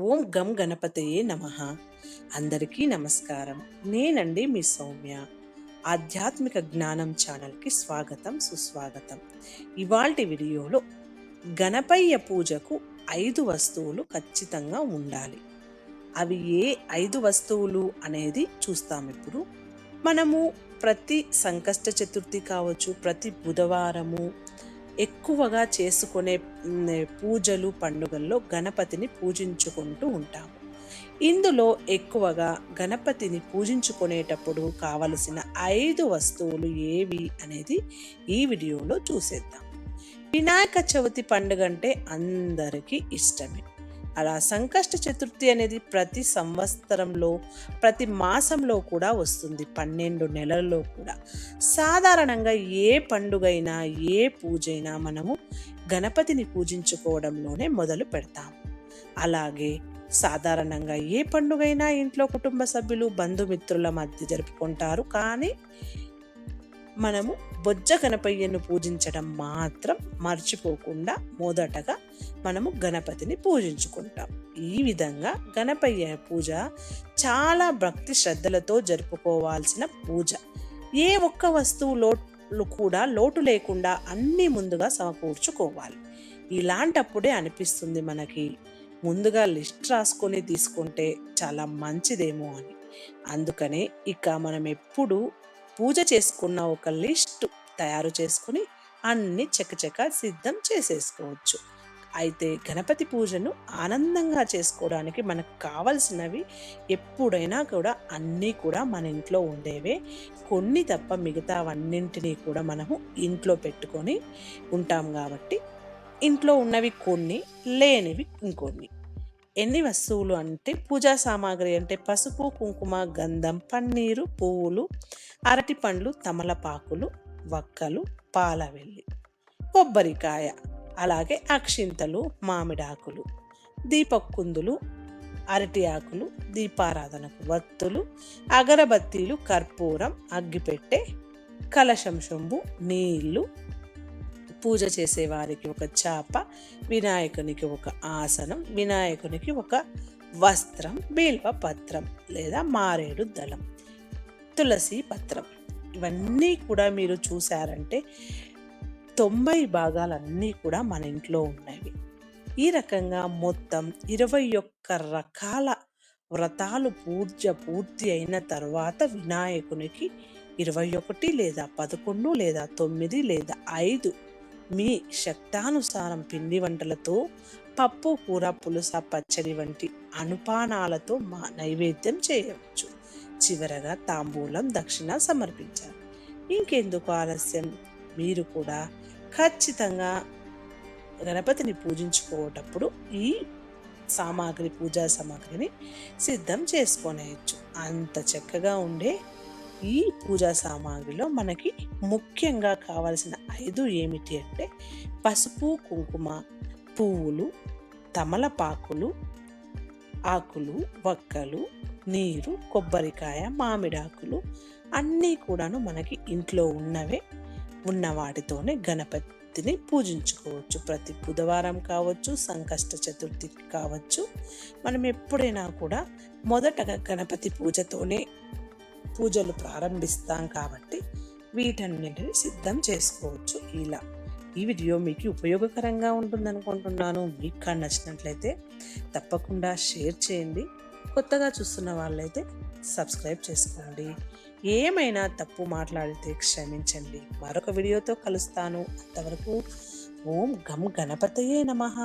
ఓం గం గణపతయే నమ. అందరికీ నమస్కారం. నేనండి మీ సౌమ్య. ఆధ్యాత్మిక జ్ఞానం ఛానల్కి స్వాగతం సుస్వాగతం. ఇవాల్టి వీడియోలో గణపయ్య పూజకు ఐదు వస్తువులు ఖచ్చితంగా ఉండాలి. అవి ఏ ఐదు వస్తువులు అనేది చూస్తాం ఇప్పుడు. మనము ప్రతి సంకష్ట చతుర్థి కావచ్చు ప్రతి బుధవారము ఎక్కువగా చేసుకునే పూజలు పండుగల్లో గణపతిని పూజించుకుంటూ ఉంటాము. ఇందులో ఎక్కువగా గణపతిని పూజించుకునేటప్పుడు కావలసిన ఐదు వస్తువులు ఏవి అనేది ఈ వీడియోలో చూసేద్దాం. వినాయక చవితి పండుగ అంటే అందరికీ ఇష్టమే. అలా సంకష్ట చతుర్థి అనేది ప్రతి సంవత్సరంలో ప్రతి మాసంలో కూడా వస్తుంది పన్నెండు నెలల్లో కూడా. సాధారణంగా ఏ పండుగైనా ఏ పూజైనా మనము గణపతిని పూజించుకోవడంలోనే మొదలు పెడతాం. అలాగే సాధారణంగా ఏ పండుగైనా ఇంట్లో కుటుంబ సభ్యులు బంధుమిత్రుల మధ్య జరుపుకుంటారు. కానీ మనము బొజ్జ గణపయ్యను పూజించడం మాత్రం మర్చిపోకుండా మొదటగా మనము గణపతిని పూజించుకుంటాం. ఈ విధంగా గణపయ్య పూజ చాలా భక్తి శ్రద్ధలతో జరుపుకోవాల్సిన పూజ. ఏ ఒక్క వస్తువు లోటు కూడా లోటు లేకుండా అన్నీ ముందుగా సమకూర్చుకోవాలి. ఇలాంటప్పుడే అనిపిస్తుంది మనకి. ముందుగా లిస్ట్ రాసుకొని తీసుకుంటే చాలా మంచిదేమో అని. అందుకనే ఇక మనం ఎప్పుడు పూజ చేసుకున్న ఒక లిస్ట్ తయారు చేసుకుని అన్ని చకచక సిద్ధం చేసేసుకోవచ్చు. అయితే గణపతి పూజను ఆనందంగా చేసుకోవడానికి మనకు కావలసినవి ఎప్పుడైనా కూడా అన్నీ కూడా మన ఇంట్లో ఉండేవే. కొన్ని తప్ప మిగతావన్నింటినీ కూడా మనము ఇంట్లో పెట్టుకొని ఉంటాం కాబట్టి ఇంట్లో ఉన్నవి కొన్ని లేనివి ఇంకొన్ని. ఎన్ని వస్తువులు అంటే పూజా సామాగ్రి అంటే పసుపు కుంకుమ గంధం పన్నీరు పువ్వులు అరటి పండ్లు తమలపాకులు వక్కలు పాలవెల్లి కొబ్బరికాయ అలాగే అక్షింతలు మామిడాకులు దీపకుందులు అరటి ఆకులు దీపారాధనకు వత్తులు అగరబత్తీలు కర్పూరం అగ్గిపెట్టె కలశం శంభు నీళ్ళు పూజ చేసేవారికి ఒక చాప వినాయకునికి ఒక ఆసనం వినాయకునికి ఒక వస్త్రం బిల్వ పత్రం లేదా మారేడు దళం తులసి పత్రం. ఇవన్నీ కూడా మీరు చూసారంటే తొంభై భాగాలన్నీ కూడా మన ఇంట్లో ఉన్నవి. ఈ రకంగా మొత్తం ఇరవై ఒక్క రకాల వ్రతాలు పూజ పూర్తి అయిన తర్వాత వినాయకునికి ఇరవై ఒకటి లేదా పదకొండు లేదా తొమ్మిది లేదా ఐదు మీ శక్తానుసారం పిండి వంటలతో పప్పు కూర పులుస పచ్చడి వంటి అనుపానాలతో మా నైవేద్యం చేయవచ్చు. చివరగా తాంబూలం దక్షిణ సమర్పించాలి. ఇంకెందుకు ఆలస్యం? మీరు కూడా ఖచ్చితంగా గణపతిని పూజించుకోవటప్పుడు ఈ సామాగ్రి పూజా సామాగ్రిని సిద్ధం చేసుకోనేయచ్చు. అంత చక్కగా ఉండే ఈ పూజా సామాగ్రిలో మనకి ముఖ్యంగా కావాల్సిన ఐదు ఏమిటి అంటే పసుపు కుంకుమ పువ్వులు తమలపాకులు ఆకులు వక్కలు నీరు కొబ్బరికాయ మామిడాకులు అన్నీ కూడాను మనకి ఇంట్లో ఉన్నవే. ఉన్న వాటితోనే గణపతిని పూజించుకోవచ్చు. ప్రతి బుధవారం కావచ్చు సంకష్ట చతుర్థికి కావచ్చు. మనం ఎప్పుడైనా కూడా మొదటగా గణపతి పూజతోనే పూజలు ప్రారంభిస్తాం కాబట్టి వీటన్నిటిని సిద్ధం చేసుకోవచ్చు. ఇలా ఈ వీడియో మీకు ఉపయోగకరంగా ఉంటుంది అనుకుంటున్నాను మీకు కానీ నచ్చినట్లయితే తప్పకుండా షేర్ చేయండి. కొత్తగా చూస్తున్న వాళ్ళైతే సబ్స్క్రైబ్ చేసుకోండి. ఏమైనా తప్పు మాట్లాడితే క్షమించండి. మరొక వీడియోతో కలుస్తాను. అంతవరకు ఓం గం గణపతయే నమః.